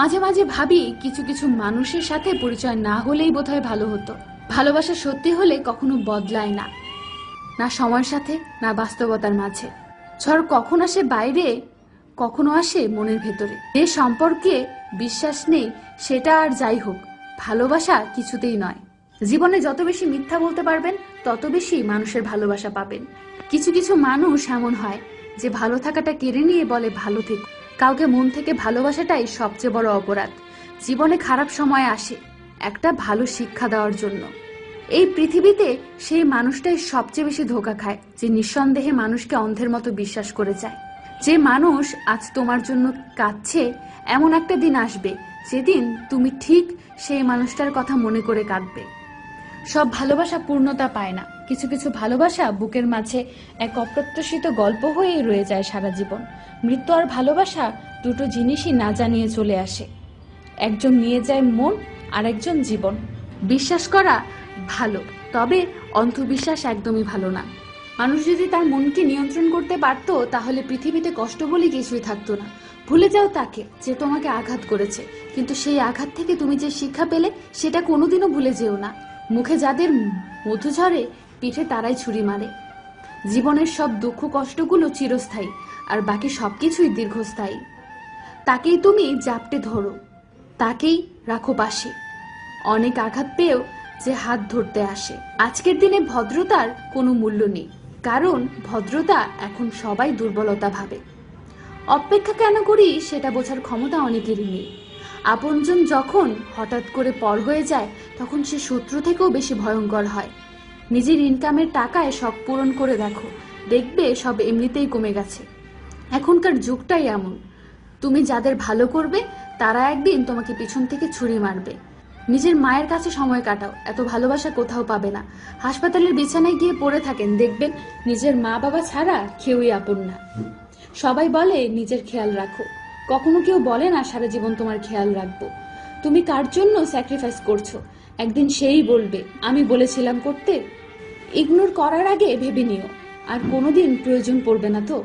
মাঝে মাঝে ভাবি কিছু কিছু মানুষের সাথে পরিচয় না হলেই বোধহয় ভালো হতো। ভালোবাসা সত্যি হলে কখনো বদলায় না। না সময়ের সাথে, না বাস্তবতার মাঝে। ঝড় কখন আসে বাইরে, কখনো আসে মনের ভেতরে। যে সম্পর্কে বিশ্বাস নেই, সেটা আর যাই হোক, ভালোবাসা কিছুতেই নয়। জীবনে যত বেশি মিথ্যা বলতে পারবেন, তত বেশি মানুষের ভালোবাসা পাবেন। কিছু কিছু মানুষ এমন হয়, যে ভালো থাকাটা কেড়ে নিয়ে বলে ভালো থেকো। কাউকে মন থেকে ভালোবাসাটাই সবচেয়ে বড় অপরাধ। জীবনে খারাপ সময় আসে একটা ভালো শিক্ষা দেওয়ার জন্য। এই পৃথিবীতে সেই মানুষটাই সবচেয়ে বেশি ধোকা খায়, যে নিঃসন্দেহে মানুষকে অন্ধের মতো বিশ্বাস করে যায়। যে মানুষ আজ তোমার জন্য কাঁদছে, এমন একটা দিন আসবে, যেদিন তুমি ঠিক সেই মানুষটার কথা মনে করে কাঁদবে। সব ভালোবাসা পূর্ণতা পায় না। কিছু কিছু ভালোবাসা বুকের মাঝে এক অপ্রত্যাশিত গল্প হয়েই রয়ে যায় সারা জীবন। মৃত্যু আর ভালোবাসা দুটো জিনিসই না জানিয়ে চলে আসে। একজন নিয়ে যায় মন আর একজন জীবন। বিশ্বাস করা ভালো, তবে অন্ধবিশ্বাস একদমই ভালো না। মানুষ যদি তার মনকে নিয়ন্ত্রণ করতে পারত, তাহলে পৃথিবীতে কষ্ট বলে কিছুই থাকতো না। ভুলে যাও তাকে, যে তোমাকে আঘাত করেছে। কিন্তু সেই আঘাত থেকে তুমি যে শিক্ষা পেলে, সেটা কোনোদিনও ভুলে যেও না। মুখে যাদের মধু ঝরে পিঠে তারাই ছুরি মারে। জীবনের সব দুঃখ কষ্টগুলো চিরস্থায়ী, আর বাকি সবকিছুই দীর্ঘস্থায়ী। তাকেই তুমি জাপটে ধরো, তাকেই রাখো পাশে। অনেক আঘাত পেয়েও যে হাত ধরতে আসে। আজকের দিনে ভদ্রতার কোনো মূল্য নেই, কারণ ভদ্রতা এখন সবাই দুর্বলতা ভাবে। অপেক্ষা কেন করি সেটা বোঝার ক্ষমতা অনেকেরই নেই। আপনজন যখন হঠাৎ করে পর হয়ে যায়, তখন সে শত্রু থেকেও বেশি ভয়ঙ্কর হয়। নিজের ইনকামের টাকায় শখ পূরণ করে দেখো। দেখবে সব এমনিতেই কমে গেছে। এখনকার যুগটাই এমন। তুমি যাদের ভালো করবে, তারা একদিন তোমাকে পিছন থেকে ছুরি মারবে। নিজের মায়ের কাছে সময় কাটাও, এত ভালোবাসা কোথাও পাবে না। হাসপাতালের বিছানায় গিয়ে পড়ে থাকেন, দেখবেন নিজের মা বাবা ছাড়া কেউই আপন না। সবাই বলে, নিজের খেয়াল রাখো। কখনো কেউ বলে না, সারা জীবন তোমার খেয়াল রাখব। তুমি কার জন্য স্যাক্রিফাইস করছ? একদিন সেই বলবে, আমি বলেছিলাম করতে। ইগনোর করার আগে ভেবে নিও। আর কোনোদিন প্রয়োজন পড়বে না তো।